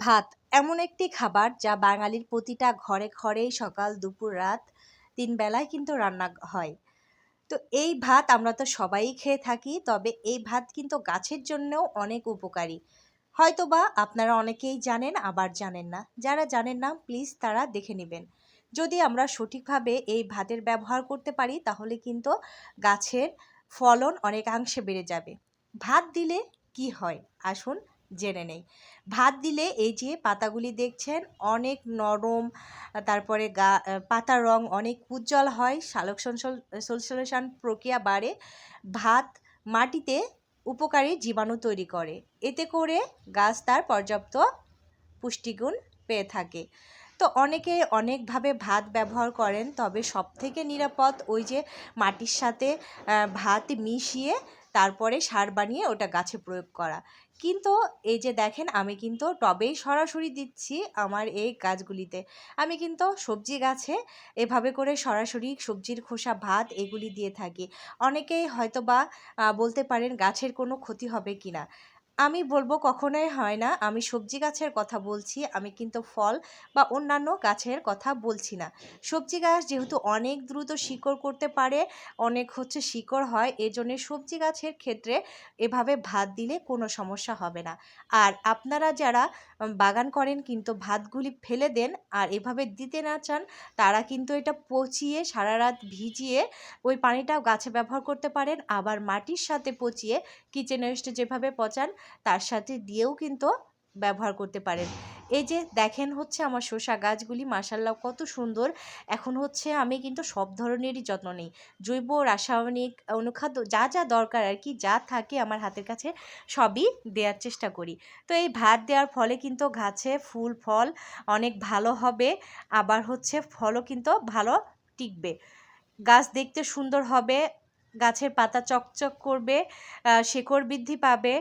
ভাত। এমন একটি খাবার যা বাঙালির প্রতিটা ঘরে ঘরেই সকাল, দুপুর, রাত, তিন বেলায় কিন্তু রান্না হয়। তো এই ভাত আমরা তো সবাই খেয়ে থাকি, তবে এই ভাত কিন্তু গাছের জন্যও অনেক উপকারী। হয়তোবা আপনারা অনেকেই জানেন, আবার জানেন না। যারা জানেন না, প্লিজ তারা দেখে নেবেন। যদি আমরা সঠিকভাবে এই ভাতের ব্যবহার করতে পারি, তাহলে কিন্তু গাছের ফলন অনেকাংশে বেড়ে যাবে। ভাত দিলে কি হয়? আসুন জেনে নেই। ভাত দিলে এই যে পাতাগুলি দেখছেন, অনেক নরম, তারপরে গা পাতার রং অনেক উজ্জ্বল হয় সালোক সংশ্লেষণ প্রক্রিয়া বাড়ে, ভাত মাটিতে উপকারী জীবাণু তৈরি করে। এতে করে গাছ তার পর্যাপ্ত পুষ্টিগুণ পেয়ে থাকে। তো অনেকে অনেকভাবে ভাত ব্যবহার করেন, তবে সবথেকে নিরাপদ ওই যে মাটির সাথে ভাত মিশিয়ে তারপরে সার বানিয়ে ওটা গাছে প্রয়োগ করা। কিন্তু এই যে দেখেন, আমি কিন্তু টবেই সরাসরি দিচ্ছি আমার এই গাছগুলিতে। আমি কিন্তু সবজি গাছে এভাবে করে সরাসরি সবজির খোসা, ভাত এগুলি দিয়ে থাকি। অনেকেই হয়তো বা বলতে পারেন গাছের কোনো ক্ষতি হবে কি না আমি বলব কখনোই হয় না। আমি সবজি গাছের কথা বলছি, আমি কিন্তু ফল বা অন্যান্য গাছের কথা বলছি না। সবজি গাছ যেহেতু অনেক দ্রুত শিকড় করতে পারে, অনেক হচ্ছে শিকড় হয়, এজন্য সবজি গাছের ক্ষেত্রে এভাবে ভাত দিলে কোনো সমস্যা হবে না। আর আপনারা যারা বাগান করেন কিন্তু ভাতগুলি ফেলে দেন আর এভাবে দিতে না চান, তারা কিন্তু এটা পচিয়ে সারা রাত ভিজিয়ে ওই পানিটাও গাছে ব্যবহার করতে পারেন। আবার মাটির সাথে পচিয়ে কিচেন যেভাবে পচান তার সাথে দিয়েও কিন্তু ব্যবহার করতে পারেন। এই যে দেখেন হচ্ছে আমার শসা গাছগুলি মাসাল্লাহ কত সুন্দর। এখন হচ্ছে আমি কিন্তু সব ধরনেরই যত্ন নিই। জৈব, রাসায়নিক, অনুখাদ্য যা যা দরকার আর কি, যা থাকে আমার হাতের কাছে সবই দেওয়ার চেষ্টা করি। তো এই ভাত দেওয়ার ফলে কিন্তু গাছে ফুল, ফল অনেক ভালো হবে, আবার হচ্ছে ফলও কিন্তু ভালো টিকবে। গাছ দেখতে সুন্দর হবে গাছের পাতা চকচক করবে শেকড় বৃদ্ধি পাবে,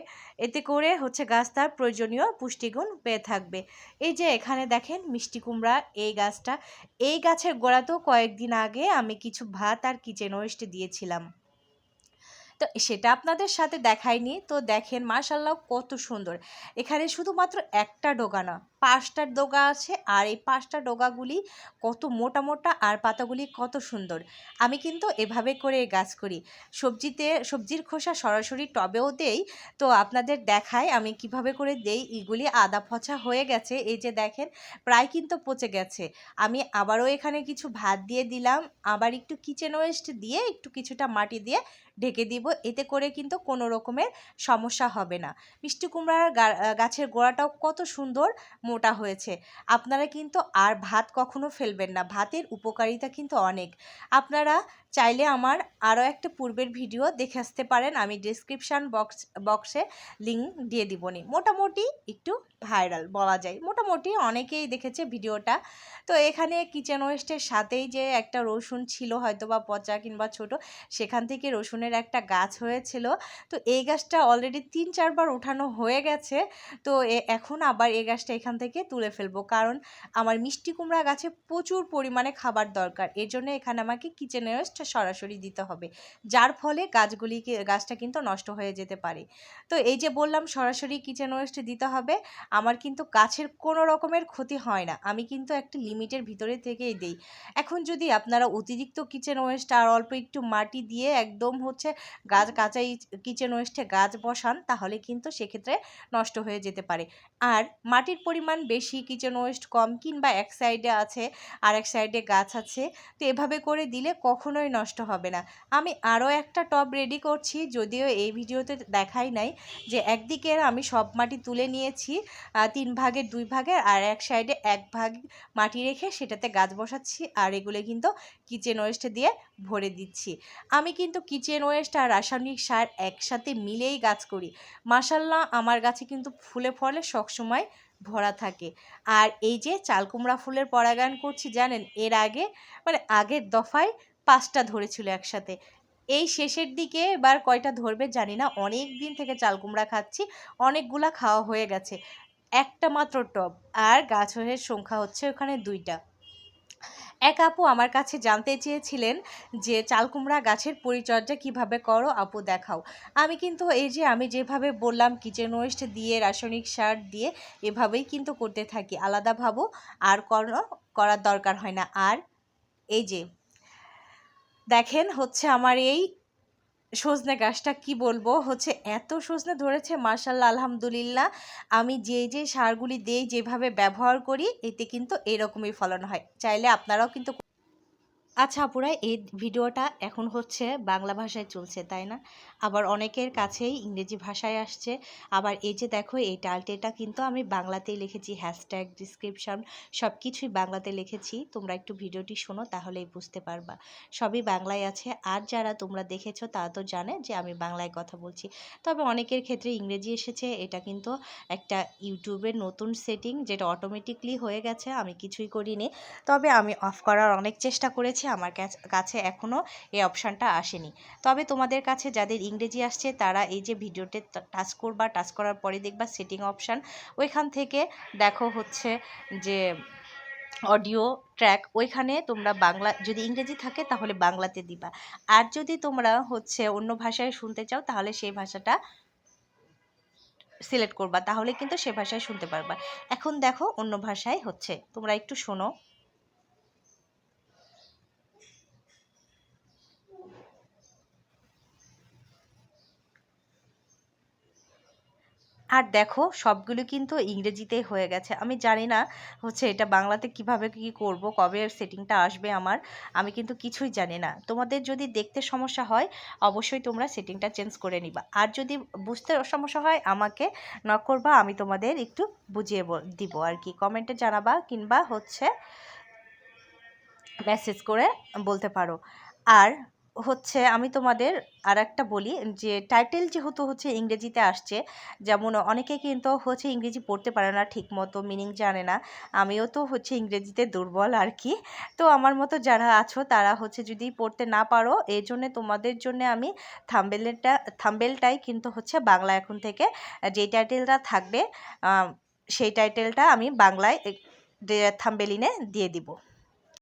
এতে করে হচ্ছে গাছ তার প্রয়োজনীয় পুষ্টিগুণ পেয়ে থাকবে। এই যে এখানে দেখেন মিষ্টি কুমড়া, এই গাছটা, এই গাছের গোড়াতেও কয়েকদিন আগে আমি কিছু ভাত আর কিচেন ওয়েস্ট দিয়েছিলাম। তো সেটা আপনাদের সাথে দেখাইনি, তো দেখেন মার্শাল্লাহ কত সুন্দর। এখানে শুধুমাত্র একটা ডোগা না পাঁচটা ডোগা আছে আর এই পাঁচটা ডোগাগুলি কত মোটা মোটা আর পাতাগুলি কত সুন্দর। আমি কিন্তু এভাবে করে গাছ করি। সবজিতে, সবজির খোসা সরাসরি টবেও দেই। তো আপনাদের দেখায় আমি কীভাবে করে দেই, এগুলি আদা পচা হয়ে গেছে। এই যে দেখেন, প্রায় কিন্তু পচে গেছে। আমি আবারও এখানে কিছু ভাত দিয়ে দিলাম। আবার একটু কিচেন ওয়েস্ট দিয়ে একটু কিছুটা মাটি দিয়ে ঢেকে দিব। এতে করে কিন্তু কোনো রকমের সমস্যা হবে না। মিষ্টি কুমড়ার গাছের গোড়াটাও কত সুন্দর মোটা হয়েছে। আপনারা কিন্তু আর ভাত কখনো ফেলবেন না। ভাতের উপকারিতা কিন্তু অনেক। আপনারা চাইলে আমার আরও একটা পূর্বের ভিডিও দেখে আসতে পারেন। আমি ডিসক্রিপশান বক্স বক্সে লিঙ্ক দিয়ে দিবনি। মোটামুটি একটু ভাইরাল বলা যায়। মোটামুটি অনেকেই দেখেছে ভিডিওটা। তো এখানে কিচেন ওয়েস্টের সাথেই যে একটা রসুন ছিল হয়তো বা পচা কিংবা ছোট, সেখান থেকে রসুনের একটা গাছ হয়েছিল। তো এই গাছটা অলরেডি তিন চারবার উঠানো হয়ে গেছে। তো এখন আবার এই গাছটা এখান থেকে তুলে ফেলব। কারণ আমার মিষ্টি কুমড়া গাছে প্রচুর পরিমাণে খাবার দরকার। এর জন্য এখানে আমাকে কিচেন ওয়েস্ট সরাসরি দিতে হবে। যার ফলে গাছগুলিকে, গাছটা কিন্তু নষ্ট হয়ে যেতে পারে। তো এই যে বললাম, সরাসরি কিচেন ওয়েস্ট দিতে হবে, আমার কিন্তু গাছের কোনো রকমের ক্ষতি হয় না। আমি কিন্তু একটা লিমিটের ভিতরে থেকেই দিই। এখন যদি আপনারা অতিরিক্ত কিচেন ওয়েস্ট আর অল্প একটু মাটি দিয়ে একদম হচ্ছে গাছ কাঁচাই কিচেন ওয়েস্টে গাছ বসান, তাহলে কিন্তু সেক্ষেত্রে নষ্ট হয়ে যেতে পারে। আর মাটির পরিমাণ বেশি, কিচেন ওয়েস্ট কম কিংবা এক সাইডে আছে আর এক সাইডে গাছ আছে, তো এভাবে করে দিলে কখনোই নষ্ট হবে না। আমি আরও একটা টব রেডি করছি, যদিও এই ভিডিওতে দেখাই নাই যে একদিকে আমি সব মাটি তুলে নিয়েছি তিন ভাগের দুই ভাগের, আর এক সাইডে এক ভাগ মাটি রেখে সেটাতে গাছ বসাচ্ছি, আর এগুলো কিন্তু কিচেন ওয়েস্ট দিয়ে ভরে দিচ্ছি। আমি কিন্তু কিচেন ওয়েস্ট আর রাসায়নিক সার একসাথে মিলেই গাছ করি। মাসাল্লাহ আমার গাছে কিন্তু ফুলে ফলে সবসময় ভরা থাকে। আর এই যে চালকুমড়া ফুলের পরাগায়ন করছি, জানেন, এর আগে মানে আগের দফায় পাঁচটা ধরেছিল একসাথে। এই শেষের দিকে এবার কয়টা ধরবে জানি না। অনেক দিন থেকে চাল কুমড়া খাচ্ছি, অনেকগুলা খাওয়া হয়ে গেছে। একটা মাত্র টব, আর গাছের সংখ্যা হচ্ছে ওখানে দুইটা। এক আপু আমার কাছে জানতে চেয়েছিলেন যে চাল কুমড়া গাছের পরিচর্যা কীভাবে করো, আপু দেখাও। আমি কিন্তু এই যে আমি যেভাবে বললাম কিচেন ওয়েস্ট দিয়ে, রাসায়নিক সার দিয়ে, এভাবেই কিন্তু করতে থাকি। আলাদা ভাবো, আর কোনো করার দরকার হয় না। আর এই যে দেখেন হচ্ছে আমার এই সজনে গাছটা কি বলব? হচ্ছে এত সজনে ধরেছে মার্শাল্লাহ আলহামদুলিল্লাহ। আমি যে যে সারগুলি দেই, যেভাবে ব্যবহার করি, এতে কিন্তু এরকমই ফলন হয়। চাইলে আপনারাও কিন্তু আচ্ছা আপুরা, এই ভিডিওটা এখন হচ্ছে বাংলা ভাষায় চলছে, তাই না? আবার অনেকের কাছেই ইংরেজি ভাষায় আসছে। আবার এই যে দেখো, এই টালটেটা কিন্তু আমি বাংলাতেই লিখেছি হ্যাশট্যাগ ডিসক্রিপশন সব কিছুই বাংলাতে লিখেছি। তোমরা একটু ভিডিওটি শোনো, তাহলেই বুঝতে পারবা। সবই বাংলায় আছে। আর যারা তোমরা দেখেছ, তারা তো জানে যে আমি বাংলায় কথা বলছি। তবে অনেকের ক্ষেত্রে ইংরেজি এসেছে, এটা কিন্তু একটা ইউটিউবের নতুন সেটিং যেটা অটোমেটিকলি হয়ে গেছে, আমি কিছুই করিনি। তবে আমি অফ করার অনেক চেষ্টা করেছি আমার কাছ- এখনও এই অপশানটা আসেনি। তবে তোমাদের কাছে যাদের ইংরেজি আসছে, তারা এই যে ভিডিওতে টাচ করবা, টাচ করার পরে দেখবা সেটিং অপশান। ওইখান থেকে দেখো হচ্ছে যে অডিও ট্র্যাক, ওইখানে তোমরা বাংলা, যদি ইংরেজি থাকে তাহলে বাংলাতে দিবা। আর যদি তোমরা হচ্ছে অন্য ভাষায় শুনতে চাও, তাহলে সেই ভাষাটা সিলেক্ট করবা। তাহলে কিন্তু সে ভাষায় শুনতে পারবা। এখন দেখো অন্য ভাষায় হচ্ছে, তোমরা একটু শোনো। আর দেখো, সবগুলো কিন্তু ইংরেজিতেই হয়ে গেছে। আমি জানি না হচ্ছে এটা বাংলাতে কীভাবে কি করব, কবে সেটিংটা আসবে আমার, আমি কিন্তু কিছুই জানি না। তোমাদের যদি দেখতে সমস্যা হয়, অবশ্যই তোমরা সেটিংটা চেঞ্জ করে নিবা। আর যদি বুঝতে সমস্যা হয়, আমাকে ন করবা, আমি তোমাদের একটু বুঝিয়ে দিব আর কি। কমেন্টে জানাবা কিংবা হচ্ছে মেসেজ করে বলতে পারো। আর হচ্ছে আমি তোমাদের আর একটা বলি যে টাইটেল যেহেতু হচ্ছে ইংরেজিতে আসছে, যেমন অনেকে কিন্তু হচ্ছে ইংরেজি পড়তে পারে না ঠিক মতো মিনিং জানে না। আমিও তো হচ্ছে ইংরেজিতে দুর্বল আর কি। তো আমার মতো যারা আছো, তারা হচ্ছে যদি পড়তে না পারো, এই জন্যে তোমাদের জন্য আমি থাম্বেলটা, থাম্বেলটাই কিন্তু হচ্ছে বাংলা এখন থেকে, যে টাইটেলটা থাকবে সেই টাইটেলটা আমি বাংলায় থাম্বেলিনে দিয়ে দিব।